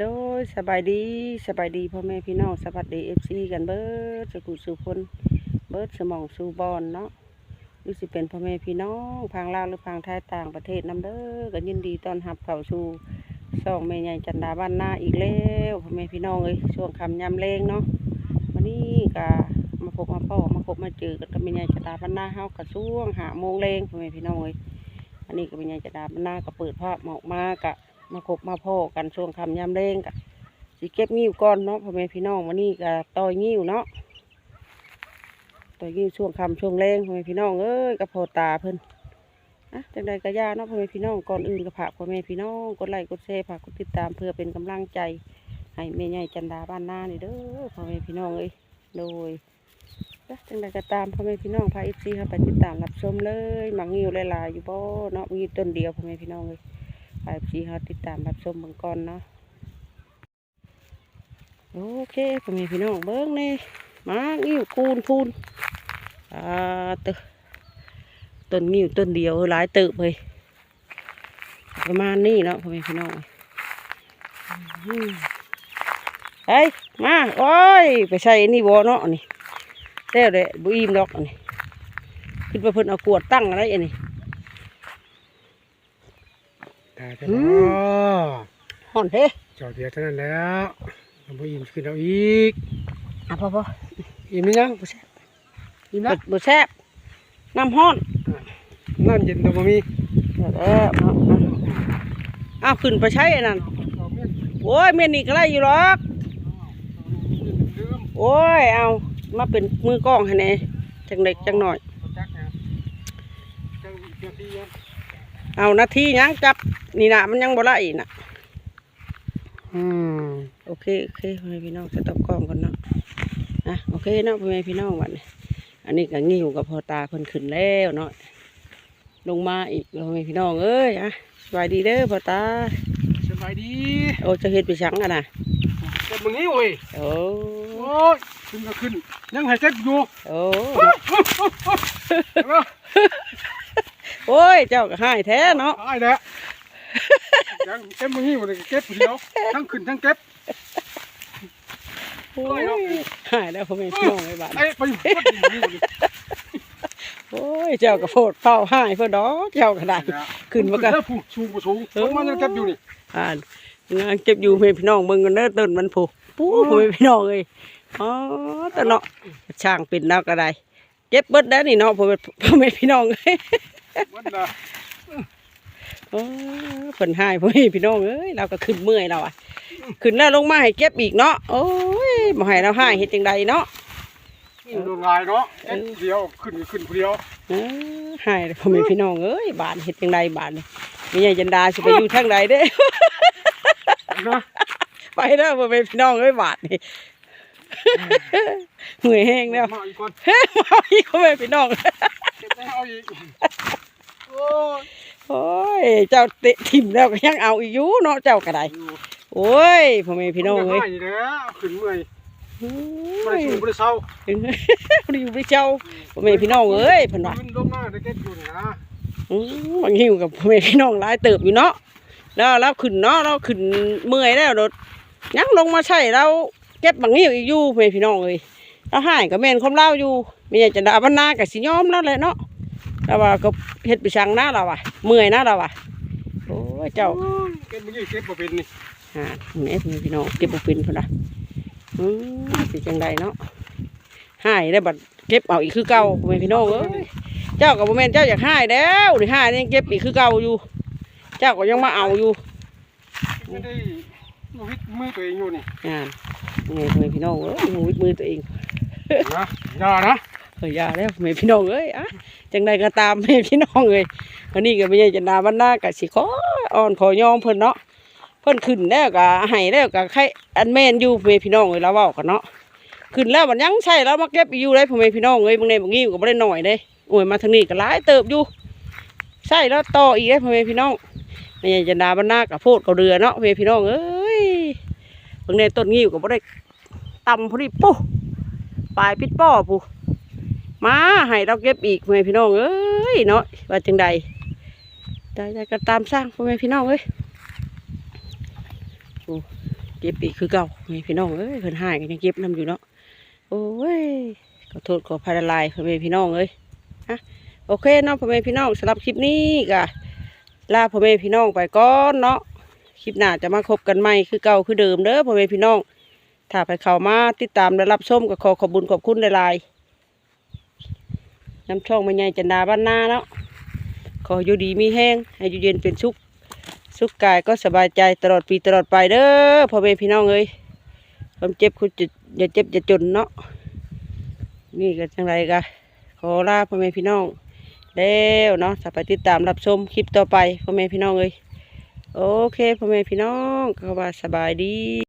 สบายดีสบายดีพ่อแม่พี่น้องสวัสดีเอฟซีกันเบิร์ดสกุลสุพลเบิร์ดสมองสูบอลเนาะหรือสิเป็นพ่อแม่พี่น้องพังลาวหรือพังไทยต่างประเทศนํเด้อก็ยินดีต้อนรับเข้าสู่ช่องแม่ใหญ่จันดาบ้านนาอีกแล้วพ่อแม่พี่น้องเอ้ยช่วงคำยำเลงเนาะวันนี้ก็มาพบมาพ่อมาพบมาเจอกันกับแม่ใหญ่จันดาบ้านนาเฮากับช่วงหาโมงเลงพ่อแม่พี่น้องเอ้ยอันนี้ก็แม่ใหญ่จันดาบ้านนาก็เปิดภาพออกมากะ มาพบมาพ่อกันช่วงคำยามเร่งกะสิเก็บงิ้วก่อนเนาะพ่อแม่พี่น้องวันนี้ก็ต่อยงิ้วเนาะต่อยงิ้วช่วงคำช่วงแรงพ่อแม่พี่น้องเอ้ยกับพ่อตาเพิ่นอะจังใดก็ย่าเนาะพ่อแม่พี่น้องก่อนอื่นก็ฝากพ่อแม่พี่น้องกดไลค์กดแชร์ฝากกดติดตามเพื่อเป็นกำลังใจ ให้แม่ใหญ่จันดาบ้านนานี่เด้อพ่อแม่พี่น้องเอ้ยโดยจังใดก็ตามพ่อแม่พี่น้องพาเอฟซีเข้าไปติดตามรับชมเลยหมังงิ้วหลายๆอยู่บ่เนาะมีต้นเดียวพ่อแม่พี่น้องเอ้ย ไปพี่เขาติดตามรับชมบิ่งก่อนเนาะโอเคพ่อแม่พี่น้องเบิ้งนี่มางิ้วคูนพูนอ่าตึต้นงิ้วต้นเดียวหลายติบเลยประมาณนี้เนาะพ่อแม่พี่น้องเฮ้ยมาโอ้ยไปใส่อันนี่บ่เนาะนี่เต้เด้บุอิ่มดอกนนี้ขึ้นไปเพิ่นเอากวดตั้งอะไรอันนี้ ตายไปอืแล้มวห่อนเด้จอดเดียวเท่านั้นแล้วทำให้อิ่มขึ้นเอาอีก อะพ่อพ่ออิ่มหรือยังอิ่มบแล้วบแซ่บน้ำห้อนน้ำเย็นตัวบ่มีเดี๋ยวแล้วเนาะอ้าวขึ้นไปใช้ไอ้นั่นเอาเมียนโอ้ยเมียนี่ก็ไล่อยู่หรอกลืมโอ้ย เอามาเป็นมือกล้องให้แหน่จังเด็กจังหน่อย เอาจักนะจังเจ้าที่ยังเอานาทียังจับนี่นะมันยังบ่ไล่อีกน่ะอืมโอเคโอเคพ่อแม่พี่น้องจะตบกล้องก่อนเนาะอะโอเคเนาะพ่อแม่พี่น้องวันนี้อันนี้ก็งิ้วกับพอตาเพิ่นขึ้นแล้วเนาะลงมาอีกพ่อแม่พี่น้องเอ้ยอะสบายดีเด้อพ่อตาสบายดีโอ้จะเฮ็ดไปชังอะนะแต่มึงนี้โอ้ยโอ้โอ้ยขึ้นก็ขึ้นยังให้เจ็บอยู่โอ้เออ โอ้ย เจ้าก็ให้แท้เนาะตายแล้วยังเจ็บมึงนี้มันเก็บผู้เดียวทั้งขึ้นทั้งเก็บโอ้โอ้ยยเนาะหายแล้วพ่อแม่พี่น้องไอ้บ้านไอ้ไปอยู่วัดนี่นี่โอ้ย เจ้าก็โพดเฝ้าหายเพื่อดอกเจ้าก็ได้ขึ้นมากันเอผู้สูงผู้สูงลงมายังเก็บอยู่นี่อ่านงานเก็บอยู่เพื่อนพี่น้องเบิ่งกันเด้อต้นมันผูกปู้พ่อแม่พี่น้องเอ้ยอ๋อแต่เนาะช่างเป็นแล้วก็ได้เก็บเบิดแล้วนี่เนาะพ่อแม่พ่อแม่พี่น้องเอ้ย วันละโอ้ยเพิ่นหายพ่อแม่พี่น้องเอ้ยเราก็ขึ้นเมื่อยแล้วอะ ขึ้นแล้วลงมาให้เก็บอีกเนาะโอ้ยบ่ให้เราหายเฮ็ดจังไดเนาะโดนลายเนาะเก็บเดียวขึ้นขึ้นผู้เดียวเอ้อหายพ่อแม่พี่น้องเอ้ยบานเฮ็ดจังไดบานนี่มีใหญ่จันดาสิไปอยู่ทางใดเด้นะไปเด้อพ่อแม่พี่น้องเอ้ยบาดนี่เหนื่อยแห้งแล้วมาอีกคนมาอีกพ่อแม่พี่น้องเก็บได้เอาอีกโอ้ยโอ้ย เจ้าเตะทิ่มแล้วก็ยังเอาอีกอยู่เนาะเจ้าก็ได้โอ้ยพ่อแม่พี่น้องเอ้ยให้นี่แหละขึ้นเมื่อยโอ้บ่ได้ยสูงบ่ได้เศร้าพอดีไปเจ้าพ่อแม่พี่น้องเอ้ยเพิ่นว่าขึ้นลงมาได้เก็บอยู่นี่นะอืมบางหิวกับพ่อแม่พี่น้องหลายเติบอยู่เนาะแล้วเราขึ้นเนาะเราขึ้นเมื่อยแล้วโดดยังลงมาใช่เราเก็บบางหิวอีกอยู่พ่อแม่พี่น้องเอ้ยเราหายกับแม่นความเล่าอยู่ไม่อยากจะด่าบรรณากับสิยอมแล้วแหละเนาะ แต่ว่าก็เฮ็ดไปชังหน้าเราอะเมื่อยหน้าเราอะโอ้ยเจ้าโอ้ยเก็บบ่ยี่เก็บบ่เป็นนี่อ่าแม่พ่อแม่พี่น้องเก็บบ่เป็นพุ่นน่ะอืมสิจังใดเนาะหายได้วบัดเก็บเอาอีกคือเก่าพ่อแม่พี่น้องเอ้ยเจ้ากับโมเมนเจ้าอยากให้แล้วหรือให้นี่ยังเก็บอีกคือเก่าอยู่ เจ้าก็ยังมาเอาอยู่ไม่ได้มาวิดมือตัวเองอยู่นี่งานไงพ่อแม่พี่น้องเอ้ยมือมือตัวเองนะอย่านะ เฮ้ยยาแล้วพ่อแม่พี่น้องเอ้ยอะจังใดก็ตามแม่พี่น้องเอ้ยวันนี้ก็ไม่ใช่จะนาวันหน้ากับสิขออ่อนขอยอมเพิ่นเนาะเพิ่นขึ้นแล้วก็ให้แล้วก็ใครอันแม่นอยู่พ่อแม่พี่น้องเอ้ยเราเว้ากันเนาะขึ้นแล้วมันยังใช่แล้วมาเก็บอยู่เลยพ่อแม่พี่น้องเอ้ยบางในบางงี้ก็บ่ได้หน่อยเด้โอ้ยมาทางนี้ก็หลายเติบอยู่ใช่แล้วต่ออีกเลยพ่อแม่พี่น้องไม่ใช่จะนาบ้านนากับโพดกับเรือเนาะเวยพี่น้องเอ้ยบิ่งในต้นงิ้ก็บ่ได้ตำพอดีปุ๊ปลายปิดป้อปู มาให้เราเก็บอีกเวยพี่น้องเอ้ยเนาะว่าจังใดได้ได้ก็ตามสร้างพ่อแม่พี่น้องเอ้ยเก็บอีกคือเก่าแม่พี่น้องเอ้ยเพิ่นหายกันยังเก็บนํอยู่เนาะโอ้ยขอโทษขออภัยละลายพ่อแม่พี่น้องเอ้ยฮะโอเคเนาะพ่อแม่พี่น้องสำหรับคลิปนี้ก็ลาพ่อแม่พี่น้องไปก่อนเนาะคลิปหน้าจะมาคบกันใหม่คือเก่าคือเดิมเด้อพ่อแม่พี่น้องถ้าไปเข้ามาติดตามและรับชมก็ขอขอบุญขอบคุณหลายๆ น้ำช่องมันใหญ่จันดาบ้านนาเนาะขออยู่ดีมีแห้งให้อยู่เย็นเป็นสุขสุขกายก็สบายใจตลอดปีตลอดไปเด้อพ่อแม่พี่น้องเอ้ยความเจ็บคุณจะอย่าเจ็บอย่าจนเนาะนี่ก็จังไรกะขอลาพ่อแม่พี่น้องแล้วเนาะถ้าไปติดตามรับชมคลิปต่อไปพ่อแม่พี่น้องเอ้ยโอเคพ่อแม่พี่น้องก็ว่าสบายดี